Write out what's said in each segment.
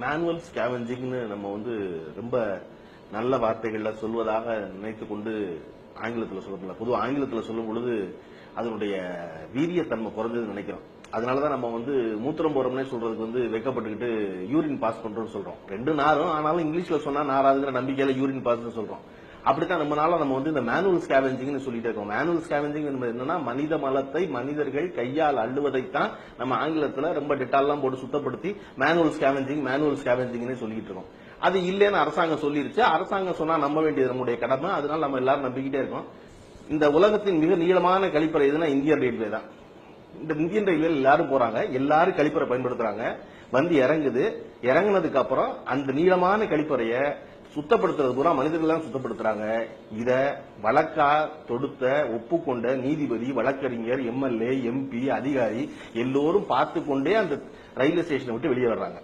Manual ஸ்கேவஞ்சிங்னு நம்ம வந்து ரொம்ப நல்ல வார்த்தைகளில் சொல்வதாக நினைத்து கொண்டு ஆங்கிலத்தில் சொல்லப்படல. பொதுவாக ஆங்கிலத்தில் சொல்லும் பொழுது அதனுடைய வீரியத்தன்மை குறைஞ்சதுன்னு நினைக்கிறோம். அதனால தான் நம்ம வந்து மூத்திரம் போறோம்னே சொல்றதுக்கு வந்து வெக்கப்பட்டுக்கிட்டு யூரின் பாஸ் பண்றோம்னு சொல்றோம். ரெண்டு நாரும் ஆனாலும் இங்கிலீஷ்ல சொன்னா நாராதுங்கிற நம்பிக்கையில யூரின் பாஸ்னு சொல்றோம். அப்படித்தான் நம்ம நம்ம வந்து இந்த மேனுவல் ஸ்கேவெஞ்சிங்னு சொல்லிட்டு இருக்கோம். மேனுவல் ஸ்கேவெஞ்சிங் என்னன்னா மனித மலத்தை மனிதர்கள் கையால் அள்ளுவதைத்தான் நம்ம ஆங்கிலத்துல ரொம்ப டெட்டால்லாம் போட்டு சுத்தப்படுத்தி மேனுவல் ஸ்கேவெஞ்சிங் மேனுவல் ஸ்கேவெஞ்சிங்னு சொல்லிட்டு இருக்கோம். அது இல்லைன்னு அரசாங்கம் சொல்லிருச்சு. அரசாங்கம் சொன்னா நம்ப வேண்டியது நம்முடைய கடமை. அதனால நம்ம எல்லாரும் நம்பிக்கிட்டே இருக்கோம். இந்த உலகத்தின் மிக நீளமான கழிப்பறை எதுனா இந்தியன் ரயில்வே தான். இந்த இந்தியன் ரயில்வே எல்லாரும் போறாங்க. எல்லாரும் கழிப்பறை பயன்படுத்துறாங்க. வந்து இறங்குது. இறங்குனதுக்கு அப்புறம் அந்த நீளமான கழிப்பறைய சுத்தப்படுத்துறது பூரா மனிதர்கள் சுத்தப்படுத்துறாங்க. இத வழக்கா தொடுத்த ஒப்புக்கொண்ட நீதிபதி வழக்கறிஞர் எம்எல்ஏ எம்பி அதிகாரி எல்லோரும் பார்த்து கொண்டே அந்த ரயில்வே ஸ்டேஷனை விட்டு வெளியே வர்றாங்க.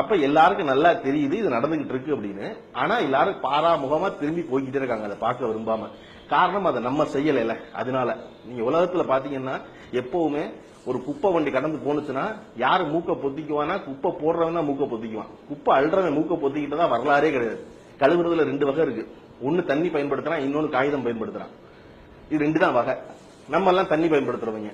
அப்ப எல்லாருக்கும் நல்லா தெரியுது இது நடந்துகிட்டு இருக்கு அப்படின்னு. ஆனா எல்லாரும் பாராமுகமா திரும்பி போய்கிட்டே இருக்காங்க. அதை பார்க்க விரும்பாம. காரணம் அதை நம்ம செய்யலைல அதனால நீங்க உலகத்துல பாத்தீங்கன்னா எப்பவுமே ஒரு குப்பை வண்டி கடந்து போனுச்சுன்னா யாரு மூக்க பொத்திக்குவானா குப்பை போடுறவன் தான் மூக்க பொத்திக்குவான். குப்பை அழுறவன் மூக்க தான் வரலாறே கிடையாது. கழுவுறதுல ரெண்டு வகை இருக்கு. ஒன்னு தண்ணி பயன்படுத்துறான் இன்னொன்னு காகிதம் பயன்படுத்துறான். இது ரெண்டு தான் வகை. நம்ம எல்லாம் தண்ணி பயன்படுத்துறவங்க.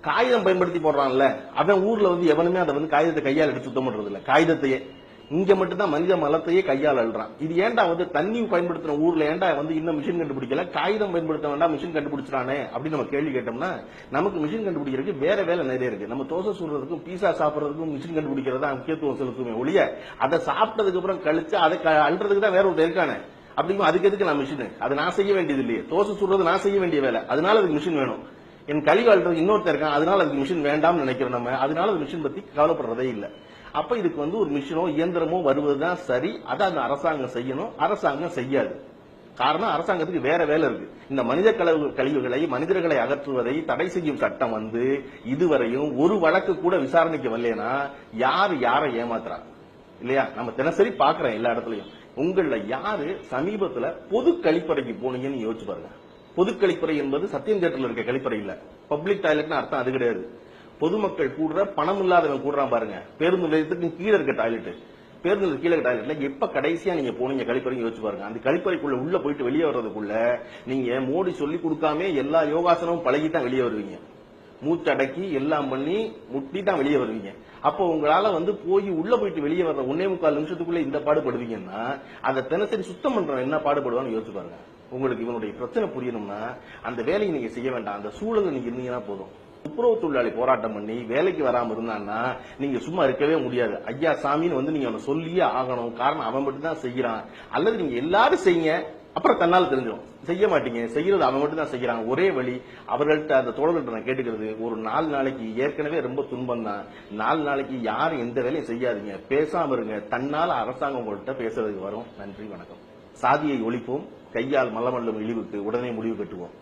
காகிதம் பயன்படுத்தி போடுறான்ல அவன் ஊர்ல வந்து எவனுமே அதை வந்து காகிதத்தை கையால் எடுத்து சுத்தம் பண்றது இல்ல காகிதத்தையே. இங்க மட்டும்தான் மனித மலத்தையே கையால் அழுறான் இது ஏன்டா வந்து தண்ணி பயன்படுத்தின ஊர்ல ஏன்டா வந்து இன்னும் மிஷின் கண்டுபிடிக்கல? காகிதம் பயன்படுத்த வேண்டாம் மிஷின் கண்டுபிடிச்சானே அப்படின்னு நம்ம கேள்வி கேட்டோம்னா நமக்கு மிஷின் கண்டுபிடிக்கிறதுக்கு வேற வேலை நிறைய இருக்கு. நம்ம தோசை சுடுறதுக்கும் பீஸா சாப்பிடுறதுக்கும் மிஷின் கண்டுபிடிக்கிறதா முக்கியத்துவம் செலுத்துமே ஒழிய அதை சாப்பிட்டதுக்கு அப்புறம் கழிச்சு அதை க- தான் வேற ஒரு இருக்கானே. அப்படிங்கும் அதுக்கு எதுக்கு நான் மிஷின் அது நான் செய்ய வேண்டியது இல்லையே. தோசை சுடுறது நான் செய்ய வேண்டிய வேலை. அதனால அதுக்கு மிஷின் வேணும். என் கழிவு அழுறது இன்னொருத்தர் இருக்கான். அதனால அதுக்கு மிஷின் வேண்டாம்னு நினைக்கிறோம் நம்ம. அதனால அது மிஷின் பத்தி கவலைப்படுறதே இல்லை. அப்ப இதுக்கு வந்து ஒரு மிஷினோ இயந்திரமோ வருவதுதான் சரி. அதை அந்த அரசாங்கம் செய்யணும். அரசாங்கம் செய்யாது. காரணம் அரசாங்கத்துக்கு வேற வேலை இருக்கு. இந்த மனித கழிவு கழிவுகளை மனிதர்களை அகற்றுவதை தடை செய்யும் சட்டம் வந்து இதுவரையும் ஒரு வழக்கு கூட விசாரணைக்கு வரலனா யார் யாரை ஏமாத்துறா இல்லையா? நம்ம தினசரி பாக்குறோம் எல்லா இடத்துலயும். உங்கள யாரு சமீபத்துல பொது கழிப்பறைக்கு போனீங்கன்னு யோசிச்சு பாருங்க. பொது கழிப்பறை என்பது சத்தியம் தேட்டர்ல இருக்க கழிப்பறை இல்ல. பப்ளிக் டாய்லெட்னு அர்த்தம் அது கிடையாது. பொதுமக்கள் கூடுற பணம் இல்லாதவன் கூடுறான் பாருங்க. பேருந்து நிலையத்துக்கு கீழே இருக்க டாய்லெட் பேருந்து கீழே இருக்க டாய்லெட்ல எப்ப கடைசியா நீங்க போனீங்க கழிப்பறைங்க யோசிச்சு பாருங்க. அந்த கழிப்பறைக்குள்ள உள்ள போயிட்டு வெளியே வர்றதுக்குள்ள நீங்க மோடி சொல்லி கொடுக்காம எல்லா யோகாசனமும் பழகி தான் வெளியே வருவீங்க. மூச்சடக்கி எல்லாம் பண்ணி முட்டி தான் வெளியே வருவீங்க. அப்போ உங்களால வந்து போய் உள்ள போயிட்டு வெளியே வர்ற ஒன்னே முக்கால் நிமிஷத்துக்குள்ள இந்த பாடுபடுவீங்கன்னா அதை தினசரி சுத்தம் பண்றவன் என்ன பாடுபடுவான்னு யோசிச்சு பாருங்க. உங்களுக்கு இவனுடைய பிரச்சனை புரியணும்னா அந்த வேலையை நீங்க செய்ய வேண்டாம். அந்த சூழல்ல நீங்க இருந்தீங்கன்னா போதும். துப்புரவு தொழிலாளி போராட்டம் பண்ணி வேலைக்கு வராம இருந்தான்னா நீங்க சும்மா இருக்கவே முடியாது. ஐயா சாமின்னு வந்து நீங்க அவனை சொல்லியே ஆகணும். காரணம் அவன் மட்டும் தான் செய்யறான். அல்லது நீங்க எல்லாரும் செய்யுங்க. அப்புறம் தன்னால் தெரிஞ்சிடும். செய்ய மாட்டீங்க. செய்யறது அவன் மட்டும் தான் செய்யறான். ஒரே வழி அவர்கள்ட்ட அந்த தோழர்கள்ட்ட நான் கேட்டுக்கிறது ஒரு நாலு நாளைக்கு ஏற்கனவே ரொம்ப துன்பம் தான் நாலு நாளைக்கு யாரும் எந்த வேலையும் செய்யாதீங்க. பேசாம இருங்க. தன்னால அரசாங்கம் உங்கள்கிட்ட பேசுறதுக்கு வரும். நன்றி வணக்கம். சாதியை ஒழிப்போம். கையால் மல்லமல்லும் இழிவுக்கு உடனே முடிவு கட்டுவோம்.